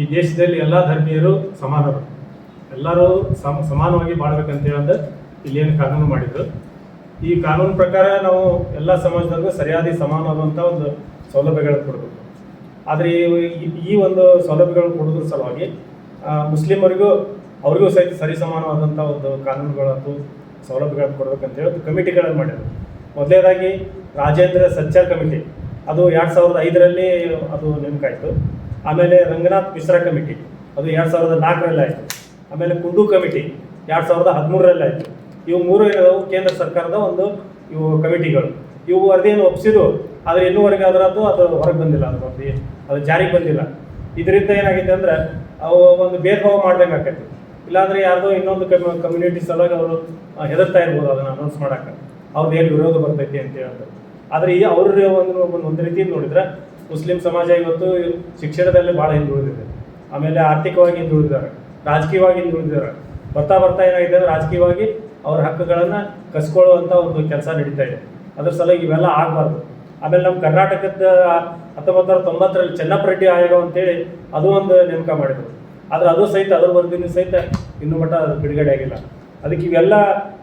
ಈ ದೇಶದಲ್ಲಿ ಎಲ್ಲ ಧರ್ಮೀಯರು ಸಮಾನರು. ಎಲ್ಲರೂ ಸಮ, ಸಮಾನವಾಗಿ ಬಾಳ್ಬೇಕಂತೇಳಿ ಅಂದ್ರೆ ಇಲ್ಲಿ ಏನು ಕಾನೂನು ಮಾಡಿದ್ರು. ಈ ಕಾನೂನು ಪ್ರಕಾರ ನಾವು ಎಲ್ಲ ಸಮಾಜದವ್ರಿಗೂ ಸರಿಯಾದ ಸಮಾನವಾದಂಥ ಒಂದು ಸೌಲಭ್ಯಗಳನ್ನು ಕೊಡಬೇಕು. ಆದರೆ ಈ ಒಂದು ಸೌಲಭ್ಯಗಳನ್ನು ಕೊಡೋದ್ರ ಸಲುವಾಗಿ ಮುಸ್ಲಿಮರಿಗೂ ಅವ್ರಿಗೂ ಸಹಿತ ಸರಿ ಸಮಾನವಾದಂಥ ಒಂದು ಕಾನೂನುಗಳದ್ದು ಸೌಲಭ್ಯಗಳನ್ನು ಕೊಡಬೇಕಂತೇಳಿ ಒಂದು ಕಮಿಟಿಗಳನ್ನು ಮಾಡಿದ್ರು. ಮೊದಲನೇದಾಗಿ ರಾಜೇಂದ್ರ ಸಚ್ಚಾರ್ ಕಮಿಟಿ. ಅದು ಎರಡು ಸಾವಿರದ ಐದರಲ್ಲಿ ಅದು ನೇಮಕ ಆಯಿತು ಆಮೇಲೆ ರಂಗನಾಥ್ ಮಿಶ್ರಾ ಕಮಿಟಿ, ಅದು ಎರಡು ಸಾವಿರದ ನಾಲ್ಕರಲ್ಲಿ ಆಯಿತು. ಆಮೇಲೆ ಕುಂಡು ಕಮಿಟಿ, ಎರಡು ಸಾವಿರದ ಹದಿಮೂರರಲ್ಲಿ ಆಯಿತು. ಇವು ಮೂರು ಏನದಾವು ಕೇಂದ್ರ ಸರ್ಕಾರದ ಒಂದು ಇವು ಕಮಿಟಿಗಳು. ಇವು ವರದಿಯನ್ನು ಒಪ್ಪಿಸಿದ್ರು ಆದರೆ ಇನ್ನೂವರೆಗೆ ಅದರದ್ದು ಅದು ಹೊರಗೆ ಬಂದಿಲ್ಲ, ಅದು ವರದಿ ಅದು ಜಾರಿಗೆ ಬಂದಿಲ್ಲ. ಇದರಿಂದ ಏನಾಗಿದೆ ಅಂದ್ರೆ, ಅವು ಒಂದು ಭೇದ ಭಾವ ಮಾಡ್ಬೇಕಾಗತ್ತೆ. ಇಲ್ಲಾಂದ್ರೆ ಯಾರ್ದೋ ಇನ್ನೊಂದು ಕಮ್ಯುನಿಟಿ ಸಲುವಾಗಿ ಅವರು ಹೆದರ್ತಾ ಇರ್ಬೋದು ಅದನ್ನು ಅನೌನ್ಸ್ ಮಾಡೋಕ್ಕೆ. ಅವ್ರದ್ದು ಏನು ವಿರೋಧ ಬರ್ತೈತಿ ಅಂತ ಹೇಳ್ತಾರೆ. ಆದರೆ ಈ ಅವ್ರ ಒಂದು ಒಂದು ರೀತಿ ನೋಡಿದ್ರೆ ಮುಸ್ಲಿಂ ಸಮಾಜ ಇವತ್ತು ಶಿಕ್ಷಣದಲ್ಲಿ ಭಾಳ ಹಿಂದುಳಿದಿದೆ. ಆಮೇಲೆ ಆರ್ಥಿಕವಾಗಿ ಹಿಂದುಳಿದಿದ್ದಾರೆ. ರಾಜಕೀಯವಾಗಿ ಹಿಂದುಳಿದಿದ್ದಾರೆ. ಬರ್ತಾ ಬರ್ತಾ ಏನಾಗಿದೆ ಅಂದ್ರೆ ರಾಜಕೀಯವಾಗಿ ಅವ್ರ ಹಕ್ಕುಗಳನ್ನು ಕಸ್ಕೊಳ್ಳುವಂಥ ಒಂದು ಕೆಲಸ ನಡೀತಾ ಇದೆ. ಅದ್ರ ಸಲುವಾಗಿ ಇವೆಲ್ಲ ಆಗಬಾರ್ದು. ಆಮೇಲೆ ನಮ್ಮ ಕರ್ನಾಟಕದ ಹತ್ತೊಂಬತ್ತು ನೂರ ತೊಂಬತ್ತರಲ್ಲಿ ಚೆನ್ನಪ್ಪ ರೆಡ್ಡಿ ಆಯೋಗ ಅಂತೇಳಿ ಅದು ಒಂದು ನೇಮಕ ಮಾಡಿದ್ರು. ಆದ್ರೆ ಅದು ಸಹಿತ ಅದ್ರ ವರದಿನೂ ಸಹಿತ ಇನ್ನೂ ಮಟ್ಟ ಅದು ಬಿಡುಗಡೆ ಆಗಿಲ್ಲ. ಅದಕ್ಕೆ ಇವೆಲ್ಲ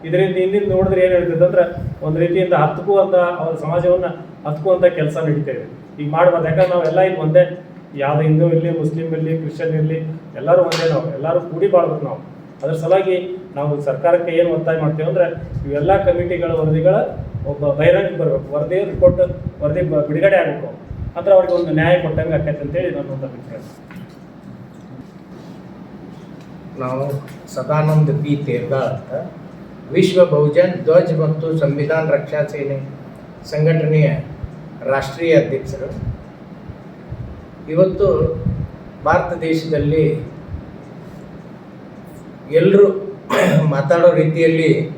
ಇದರಿಂದ ಹಿಂದಿನ ನೋಡಿದ್ರೆ ಏನು ಹೇಳ್ತದೆ ಅಂದ್ರೆ ಒಂದು ರೀತಿಯಿಂದ ಹತ್ಕುವಂಥ ಅವ್ರ ಸಮಾಜವನ್ನು ಹತ್ಕುವಂಥ ಕೆಲಸ ನಡೀತಾ ಇದೆ. ಈಗ ಮಾಡ್ಬೋದು ಯಾಕಂದ್ರೆ ನಾವೆಲ್ಲ ಈಗ ಒಂದೇ, ಯಾವ್ದು ಹಿಂದೂ ಇರಲಿ, ಮುಸ್ಲಿಂ ಇರಲಿ, ಕ್ರಿಶ್ಚಿಯನ್ ಇರಲಿ, ಎಲ್ಲರೂ ಒಂದೇ ನಾವು, ಎಲ್ಲರೂ ಕೂಡಿ ಬಾಳ್ಬೇಕು ನಾವು. ಅದ್ರ ಸಲುವಾಗಿ ನಾವು ಸರ್ಕಾರಕ್ಕೆ ಏನು ಒತ್ತಾಯ ಮಾಡ್ತೀವಿ ಅಂದ್ರೆ ಇವೆಲ್ಲ ಕಮಿಟಿಗಳ ವರದಿಗಳ ಒಬ್ಬ ಬಹಿರಂಗ ಬರಬೇಕು. ವರದಿ ರಿಪೋರ್ಟ್ ವರದಿ ಬಿಡುಗಡೆ ಆಗಬೇಕು. ಅಂದ್ರೆ ಅವ್ರಿಗೆ ಒಂದು ನ್ಯಾಯ ಕೊಟ್ಟಂಗೆ ಆಕೈತೆ ಅಂತೇಳಿ ನನ್ನ ಒಂದು ಅಭಿಪ್ರಾಯ. ನಾವು ಸದಾನಂದ ಪಿ ತೇರ್ಗಾ ಅಂತ. ವಿಶ್ವ ಬಹುಜನ್ ಧ್ವಜ್ ಮತ್ತು ಸಂವಿಧಾನ ರಕ್ಷಾ ಸೇನೆ ಸಂಘಟನೆಯ ರಾಷ್ಟ್ರೀಯ ಅಧ್ಯಕ್ಷರು. ಇವತ್ತು ಭಾರತ ದೇಶದಲ್ಲಿ ಎಲ್ಲರೂ ಮಾತಾಡೋ ರೀತಿಯಲ್ಲಿ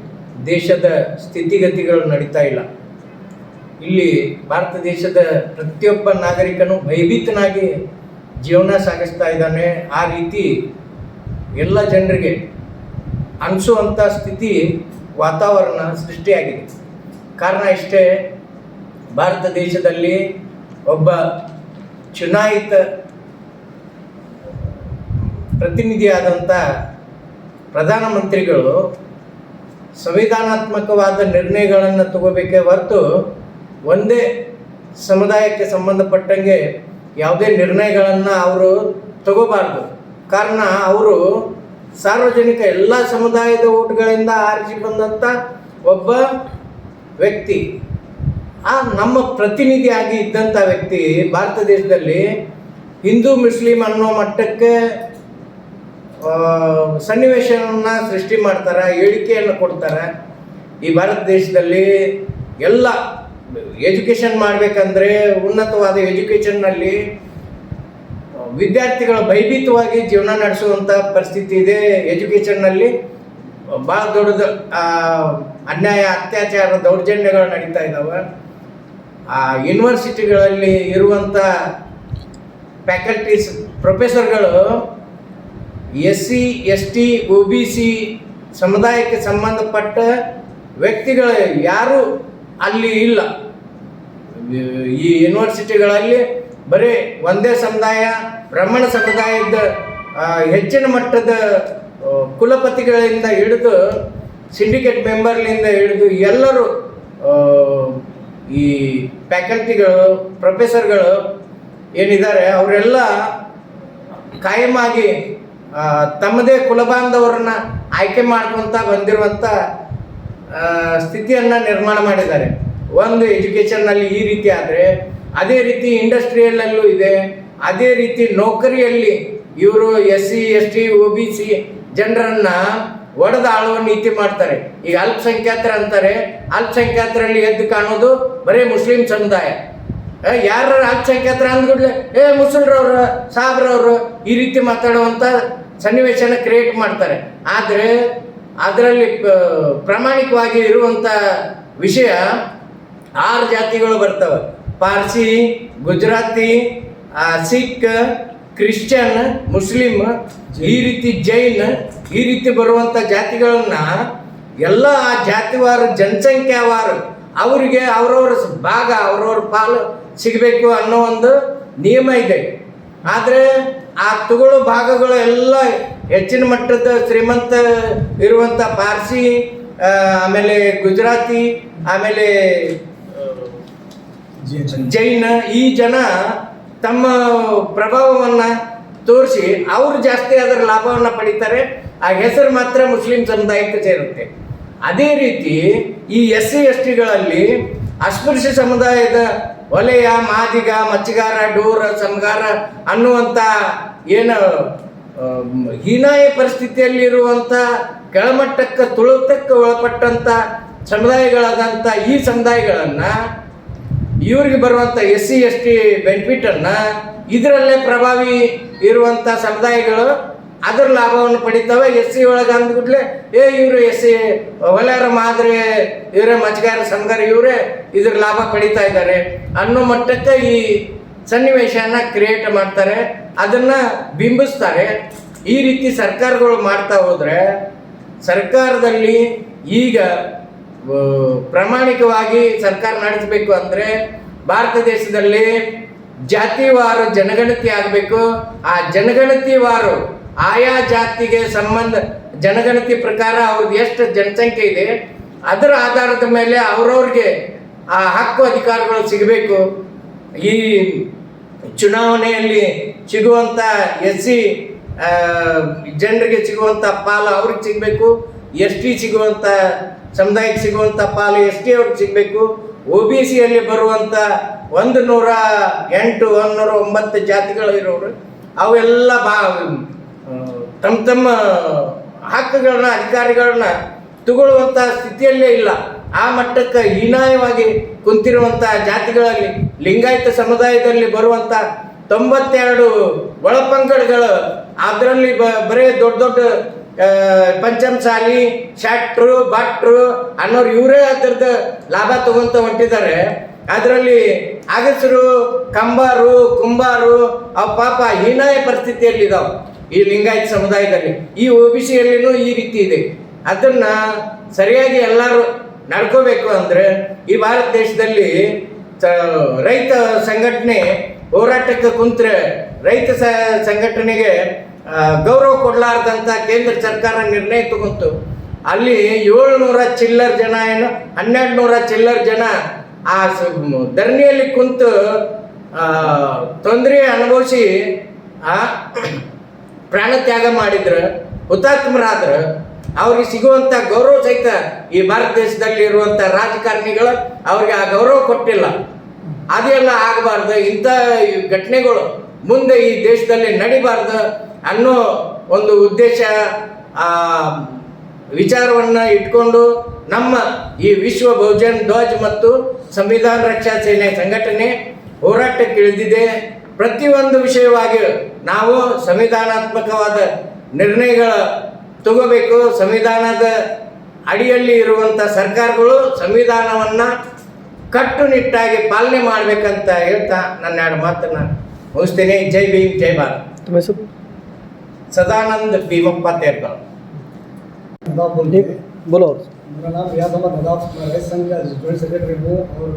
ದೇಶದ ಸ್ಥಿತಿಗತಿಗಳು ನಡೀತಾ ಇಲ್ಲ. ಇಲ್ಲಿ ಭಾರತ ದೇಶದ ಪ್ರತಿಯೊಬ್ಬ ನಾಗರಿಕನು ಭಯಭೀತನಾಗಿ ಜೀವನ ಸಾಗಿಸ್ತಾ ಇದ್ದಾನೆ. ಆ ರೀತಿ ಎಲ್ಲ ಜನರಿಗೆ ಅನಿಸುವಂಥ ಸ್ಥಿತಿ ವಾತಾವರಣ ಸೃಷ್ಟಿಯಾಗಿದೆ. ಕಾರಣ ಇಷ್ಟೇ ಭಾರತ ದೇಶದಲ್ಲಿ ಒಬ್ಬ ಚುನಾಯಿತ ಪ್ರತಿನಿಧಿಯಾದಂಥ ಪ್ರಧಾನಮಂತ್ರಿಗಳು ಸಂವಿಧಾನಾತ್ಮಕವಾದ ನಿರ್ಣಯಗಳನ್ನು ತಗೋಬೇಕೇ ಹೊರತು ಒಂದೇ ಸಮುದಾಯಕ್ಕೆ ಸಂಬಂಧಪಟ್ಟಂಗೆ ಯಾವುದೇ ನಿರ್ಣಯಗಳನ್ನು ಅವರು ತಗೋಬಾರ್ದು. ಕಾರಣ ಅವರು ಸಾರ್ವಜನಿಕ ಎಲ್ಲ ಸಮುದಾಯದ ಓಟ್ಗಳಿಂದ ಆರಿಸಿ ಬಂದಂಥ ಒಬ್ಬ ವ್ಯಕ್ತಿ. ಆ ನಮ್ಮ ಪ್ರತಿನಿಧಿಯಾಗಿ ಇದ್ದಂಥ ವ್ಯಕ್ತಿ ಭಾರತ ದೇಶದಲ್ಲಿ ಹಿಂದೂ ಮುಸ್ಲಿಂ ಅನ್ನೋ ಮಟ್ಟಕ್ಕೆ ಸನ್ನಿವೇಶವನ್ನು ಸೃಷ್ಟಿ ಮಾಡ್ತಾರೆ, ಹೇಳಿಕೆಯನ್ನು ಕೊಡ್ತಾರೆ. ಈ ಭಾರತ ದೇಶದಲ್ಲಿ ಎಲ್ಲ ಎಜುಕೇಷನ್ ಮಾಡಬೇಕಂದ್ರೆ ಉನ್ನತವಾದ ಎಜುಕೇಷನ್ನಲ್ಲಿ ವಿದ್ಯಾರ್ಥಿಗಳು ಭಯಭೀತವಾಗಿ ಜೀವನ ನಡೆಸುವಂಥ ಪರಿಸ್ಥಿತಿ ಇದೆ. ಎಜುಕೇಷನ್ನಲ್ಲಿ ಭಾಳ ದೊಡ್ಡದು ಅನ್ಯಾಯ, ಅತ್ಯಾಚಾರ, ದೌರ್ಜನ್ಯಗಳು ನಡೀತಾ ಇದ್ದಾವೆ ಆ ಯೂನಿವರ್ಸಿಟಿಗಳಲ್ಲಿ ಇರುವಂಥ faculties ಪ್ರೊಫೆಸರ್ಗಳು S C S T O B C ಸಮುದಾಯಕ್ಕೆ ಸಂಬಂಧಪಟ್ಟ ವ್ಯಕ್ತಿಗಳು ಯಾರೂ ಅಲ್ಲಿ ಇಲ್ಲ. ಈ ಯೂನಿವರ್ಸಿಟಿಗಳಲ್ಲಿ ಬರೀ ಒಂದೇ ಸಮುದಾಯ, ಬ್ರಾಹ್ಮಣ ಸಮುದಾಯದ ಹೆಚ್ಚಿನ ಮಟ್ಟದ ಕುಲಪತಿಗಳಿಂದ ಹಿಡಿದು ಸಿಂಡಿಕೇಟ್ ಮೆಂಬರ್ಲಿಂದ ಹಿಡಿದು ಎಲ್ಲರೂ ಈ ಫ್ಯಾಕಲ್ಟಿಗಳು ಪ್ರೊಫೆಸರ್ಗಳು ಏನಿದ್ದಾರೆ, ಅವರೆಲ್ಲ ಕಾಯಮಾಗಿ ತಮ್ಮದೇ ಕುಲಬಾಂಧವರನ್ನ ಆಯ್ಕೆ ಮಾಡ್ಕೊತ ಬಂದಿರುವಂಥ ಸ್ಥಿತಿಯನ್ನು ನಿರ್ಮಾಣ ಮಾಡಿದ್ದಾರೆ. ಒಂದು ಎಜುಕೇಷನ್ನಲ್ಲಿ ಈ ರೀತಿ ಆದರೆ, ಅದೇ ರೀತಿ ಇಂಡಸ್ಟ್ರಿಯಲ್ಲೂ ಇದೆ, ಅದೇ ರೀತಿ ನೌಕರಿಯಲ್ಲಿ ಇವರು S C S T O B C ಜನರನ್ನ ಒಡೆದು ಆಳುವ ನೀತಿ ಮಾಡ್ತಾರೆ. ಈಗ ಅಲ್ಪಸಂಖ್ಯಾತರ ಅಂತಾರೆ, ಅಲ್ಪಸಂಖ್ಯಾತರಲ್ಲಿ ಎದ್ದು ಕಾಣೋದು ಬರೀ ಮುಸ್ಲಿಂ ಸಮುದಾಯ. ಯಾರ ಅಲ್ಪಸಂಖ್ಯಾತರ ಅಂದ್ಬಿಡ್ಲೆ ಏ, ಮುಸಲ್ರವ್ರು, ಸಾಬ್ರವ್ರು ಈ ರೀತಿ ಮಾತಾಡುವಂಥ ಸನ್ನಿವೇಶನ ಕ್ರಿಯೇಟ್ ಮಾಡ್ತಾರೆ. ಆದರೆ ಅದರಲ್ಲಿ ಪ್ರಾಮಾಣಿಕವಾಗಿ ಇರುವಂಥ ವಿಷಯ ಆರು ಜಾತಿಗಳು ಬರ್ತವೆ. ಪಾರ್ಸಿ, ಗುಜರಾತಿ ಸಿಖ್ ಕ್ರಿಶ್ಚಿಯನ್ ಮುಸ್ಲಿಮ್ ಈ ರೀತಿ ಜೈನ್ ಈ ರೀತಿ ಬರುವಂಥ ಜಾತಿಗಳನ್ನ ಎಲ್ಲ ಆ ಜಾತಿವಾರು ಜನಸಂಖ್ಯಾವಾರು ಅವರಿಗೆ ಅವ್ರವ್ರ ಭಾಗ ಅವ್ರವ್ರ ಪಾಲು ಸಿಗಬೇಕು ಅನ್ನೋ ಒಂದು ನಿಯಮ ಇದೆ. ಆದರೆ ಆ ತುಗಳು ಭಾಗಗಳು ಎಲ್ಲ ಹೆಚ್ಚಿನ ಮಟ್ಟದ ಶ್ರೀಮಂತ ಇರುವಂಥ ಪಾರ್ಸಿ ಆಮೇಲೆ ಗುಜರಾತಿ ಆಮೇಲೆ ಜೈನ ಈ ಜನ ತಮ್ಮ ಪ್ರಭಾವವನ್ನ ತೋರಿಸಿ ಅವರು ಜಾಸ್ತಿ ಅದರ ಲಾಭವನ್ನು ಪಡಿತಾರೆ, ಆ ಹೆಸರು ಮಾತ್ರ ಮುಸ್ಲಿಂ ಸಮುದಾಯಕ್ಕೆ ಸೇರುತ್ತೆ. ಅದೇ ರೀತಿ ಈ ಎಸ್ ಸಿ ಎಸ್ ಟಿಗಳಲ್ಲಿ ಅಸ್ಪೃಶ್ಯ ಸಮುದಾಯದ ಒಲೆಯ, ಮಾದಿಗ, ಮಚ್ಚಗಾರ, ಡೋರ ಸಮಗಾರ ಅನ್ನುವಂಥ ಏನು ಹೀನಾಯ ಪರಿಸ್ಥಿತಿಯಲ್ಲಿರುವಂಥ ಕೆಳಮಟ್ಟಕ್ಕೆ ತುಳಿತಕ್ಕೆ ಒಳಪಟ್ಟಂಥ ಸಮುದಾಯಗಳಾದಂಥ ಈ ಸಮುದಾಯಗಳನ್ನು ಇವ್ರಿಗೆ ಬರುವಂಥ ಎಸ್ ಸಿ ಎಸ್ ಟಿ ಬೆನಿಫಿಟನ್ನು ಇದರಲ್ಲೇ ಪ್ರಭಾವಿ ಇರುವಂಥ ಸಮುದಾಯಗಳು ಅದರ ಲಾಭವನ್ನು ಪಡಿತವೆ. ಎಸ್ ಸಿ ಒಳಗೆ ಅಂದ್ಬಿಟ್ಲೆ ಏ, ಇವರು ಎಸ್ ಸಿ ಒಲಾರ ಮಾದರಿ ಇವರೇ ಮಜ್ಗಾರ ಸಂಘರ ಇವರೇ ಇದ್ರ ಲಾಭ ಪಡಿತಾ ಇದ್ದಾರೆ ಅನ್ನೋ ಮಟ್ಟಕ್ಕೆ ಈ ಸನ್ನಿವೇಶನ ಕ್ರಿಯೇಟ್ ಮಾಡ್ತಾರೆ. ಅದನ್ನ ಬಿಂಬಿಸ್ತಾರೆ. ಈ ರೀತಿ ಸರ್ಕಾರಗಳು ಮಾಡ್ತಾ ಹೋದ್ರೆ ಸರ್ಕಾರದಲ್ಲಿ ಈಗ ಪ್ರಾಮಾಣಿಕವಾಗಿ ಸರ್ಕಾರ ನಡೆಸಬೇಕು ಅಂದರೆ ಭಾರತ ದೇಶದಲ್ಲಿ ಜಾತಿವಾರು ಜನಗಣತಿ ಆಗಬೇಕು. ಆ ಜನಗಣತಿವಾರು ಆಯಾ ಜಾತಿಗೆ ಸಂಬಂಧ, ಜನಗಣತಿ ಪ್ರಕಾರ ಅವ್ರದ್ದು ಎಷ್ಟು ಜನಸಂಖ್ಯೆ ಇದೆ, ಅದರ ಆಧಾರದ ಮೇಲೆ ಅವ್ರವ್ರಿಗೆ ಆ ಹಕ್ಕು ಅಧಿಕಾರಗಳು ಸಿಗಬೇಕು. ಈ ಚುನಾವಣೆಯಲ್ಲಿ ಸಿಗುವಂಥ ಎಸ್ ಸಿ ಜನರಿಗೆ ಸಿಗುವಂಥ ಪಾಲು ಅವ್ರಿಗೆ ಸಿಗಬೇಕು. ಎಸ್ ಟಿ ಸಿಗುವಂಥ ಸಮುದಾಯಕ್ಕೆ ಸಿಗುವಂಥ ಪಾಲು ಎಸ್ ಟಿ ಅವ್ರಿಗೆ ಸಿಗಬೇಕು ಒ ಬಿ ಸಿಯಲ್ಲಿ ಬರುವಂಥ ಒಂದು ನೂರ ಎಂಟು, ಒಂದು ಒಂಬತ್ತು ಜಾತಿಗಳು ಇರೋರು, ಅವೆಲ್ಲ ಬಾ ತಮ್ಮ ತಮ್ಮ ಹಕ್ಕುಗಳನ್ನ, ಅಧಿಕಾರಿಗಳನ್ನ ತಗೊಳ್ಳುವಂಥ ಸ್ಥಿತಿಯಲ್ಲೇ ಇಲ್ಲ. ಆ ಮಟ್ಟಕ್ಕೆ ಹೀನಾಯವಾಗಿ ಕುಂತಿರುವಂಥ ಜಾತಿಗಳಲ್ಲಿ, ಲಿಂಗಾಯತ ಸಮುದಾಯದಲ್ಲಿ ಬರುವಂಥ ತೊಂಬತ್ತೆರಡು ಒಳಪಂಗಡಗಳು, ಅದರಲ್ಲಿ ಬ, ಬರೇ ದೊಡ್ಡ ದೊಡ್ಡ ಪಂಚಮಸಾಲಿ, ಶಟ್ರು, ಭಟ್ರು ಅನ್ನೋರು ಇವರೇ ಅದ್ರದ್ದು ಲಾಭ ತಗೊಂತ ಹೊಂಟಿದ್ದಾರೆ. ಅದರಲ್ಲಿ ಅಗಸರು, ಕಂಬಾರು, ಕುಂಬಾರು ಅವ ಪಾಪ ಹೀನಾಯ ಪರಿಸ್ಥಿತಿಯಲ್ಲಿದ್ದಾವೆ ಈ ಲಿಂಗಾಯತ ಸಮುದಾಯದಲ್ಲಿ. ಈ ಒ ಬಿ ಸಿಯಲ್ಲಿನೂ ಈ ರೀತಿ ಇದೆ. ಅದನ್ನ ಸರಿಯಾಗಿ ಎಲ್ಲರೂ ನಡ್ಕೋಬೇಕು ಅಂದ್ರೆ ಈ ಭಾರತ ದೇಶದಲ್ಲಿ ರೈತ ಸಂಘಟನೆ ಹೋರಾಟಕ್ಕೆ ಕುಂತ್ರೆ ರೈತ ಸಂಘಟನೆಗೆ ಗೌರವ ಕೊಡಲಾರ್ದಂಥ ಕೇಂದ್ರ ಸರ್ಕಾರ ನಿರ್ಣಯ ತಗೊಂತು. ಅಲ್ಲಿ ಏಳ್ನೂರ ಚಿಲ್ಲರ್ ಜನ ಏನು ಹನ್ನೆರಡು ನೂರ ಚಿಲ್ಲರ್ ಜನ ಆ ಧರಣಿಯಲ್ಲಿ ಕುಂತು ತೊಂದರೆ ಅನುಭವಿಸಿ, ಆ, ಪ್ರಾಣ ತ್ಯಾಗ ಮಾಡಿದ್ರು, ಹುತಾತ್ಮರಾದ್ರು. ಅವ್ರಿಗೆ ಸಿಗುವಂಥ ಗೌರವ ಸಹಿತ ಈ ಭಾರತ ದೇಶದಲ್ಲಿ ಇರುವಂಥ ರಾಜಕಾರಣಿಗಳು ಅವ್ರಿಗೆ ಆ ಗೌರವ ಕೊಟ್ಟಿಲ್ಲ. ಅದೆಲ್ಲ ಆಗಬಾರ್ದು. ಇಂಥ ಘಟನೆಗಳು ಮುಂದೆ ಈ ದೇಶದಲ್ಲಿ ನಡಿಬಾರ್ದು. ಅನ್ನೋ ಒಂದು ಉದ್ದೇಶ ವಿಚಾರವನ್ನು ಇಟ್ಕೊಂಡು ನಮ್ಮ ಈ ವಿಶ್ವ ಬಹುಜನ್ ಧ್ವಜ್ ಮತ್ತು ಸಂವಿಧಾನ ರಕ್ಷಾ ಸೇನೆ ಸಂಘಟನೆ ಹೋರಾಟಕ್ಕೆ ಇಳಿದಿದೆ ಪ್ರತಿಯೊಂದು ವಿಷಯವಾಗಿ ನಾವು ಸಂವಿಧಾನಾತ್ಮಕವಾದ ನಿರ್ಣಯಗಳ ತಗೋಬೇಕು. ಸಂವಿಧಾನದ ಅಡಿಯಲ್ಲಿ ಇರುವಂಥ ಸರ್ಕಾರಗಳು ಸಂವಿಧಾನವನ್ನು ಕಟ್ಟುನಿಟ್ಟಾಗಿ ಪಾಲನೆ ಮಾಡ್ಬೇಕಂತ ಹೇಳ್ತಾ ನನ್ನ ಎರಡು ಮಾತನ್ನು ಮುಗಿಸ್ತೀನಿ. ಜೈ ಭೀಮ್, ಜೈ ಭಾರತ್. सदानंद पीवप्पा तेरकर। बोलो। मेरा नाम रियाज अहमद नदाब मैं राइस संघ का जॉइंट सेक्रेटरी हूँ और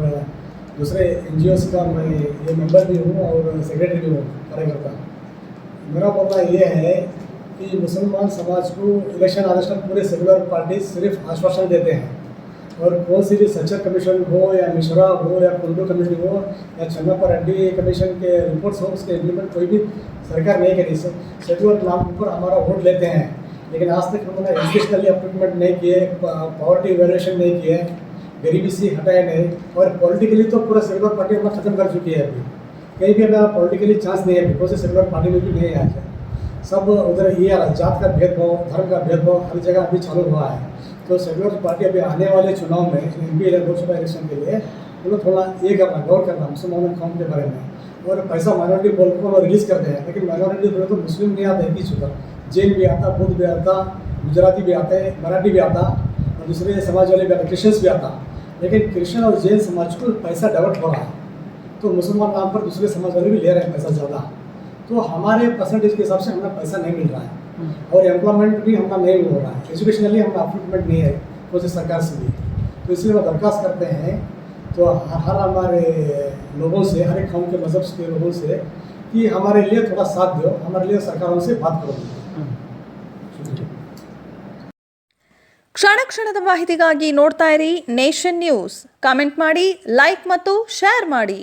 दूसरे एन का मैं ये मेंबर भी हूँ और सेक्रेटरी भी हूँ कार्यकर्ता। मेरा मामला ये है कि मुसलमान समाज को इलेक्शन आदेश पूरे सेकुलर पार्टी सिर्फ़ आश्वासन देते हैं। और कौन सी भी सचर कमीशन हो या मिश्रा हो या कुंडू कमीशन हो या छन्नापर रेड्डी कमीशन के रिपोर्ट्स हो, उसके इम्प्लीमेंट कोई भी सरकार नहीं करी। सर सेकुलर नाम पर हमारा वोट लेते हैं, लेकिन आज तक हमने एजुकेशनली अपलिफ्टमेंट नहीं किए पॉवर्टी इवेल्यूशन नहीं किए, गरीबी से हटाए नहीं, और पॉलिटिकली तो पूरा सेकुलर पार्टी अपना खत्म कर चुकी है अभी। कहीं भी हमें पॉलिटिकली चांस नहीं है बिकॉज़ सेकुलर पार्टी में भी नहीं आज सब उधर ये जात का भेदभाव, धर्म का भेदभाव हर जगह अभी चालू हुआ है। तो सेकुलर पार्टी अभी आने वाले चुनाव में एम पी लोकसभा इलेक्शन के लिए, उन्हें थोड़ा ये करना गौर करना मुसलमान कौम के बारे में। और पैसा माइनॉरिटी बोल को रिलीज़ करते हैं, लेकिन माइनॉरिटी बोले तो मुस्लिम नहीं आता, एक चुका जैन भी आता बुद्ध भी आता गुजराती भी आते हैं मराठी भी आता, और दूसरे समाज वाले भी आते क्रिश्चियंस भी आता। लेकिन क्रिश्चियन और जैन समाज को पैसा डाइवर्ट हो रहा है। तो मुसलमान नाम पर दूसरे समाज वाले भी ले रहे हैं पैसा ज़्यादा। तो हमारे परसेंटेज के हिसाब से हमें पैसा नहीं मिल रहा है। हम्म। और एम्प्लॉयमेंट भी हमारा नहीं हो रहा है। एजुकेशनली हमारा अपॉइंटमेंट नहीं है मुझे सरकार से भी। तो इसलिए वो दरख्वास्त करते हैं तो हर हमारे लोगों से, हर एक कौम के मज़हब के लोगों से, कि हमारे लिए थोड़ा साथ दो हमारे लिए सरकार उनसे बात करो। ಕ್ಷಣ ಕ್ಷಣದ ಮಾಹಿತಿಗಾಗಿ ನೋಡ್ತಾ ಇರಿ ನೇಷನ್ ನ್ಯೂಸ್ ಕಾಮೆಂಟ್ ಮಾಡಿ ಲೈಕ್ ಮತ್ತು ಶೇರ್ ಮಾಡಿ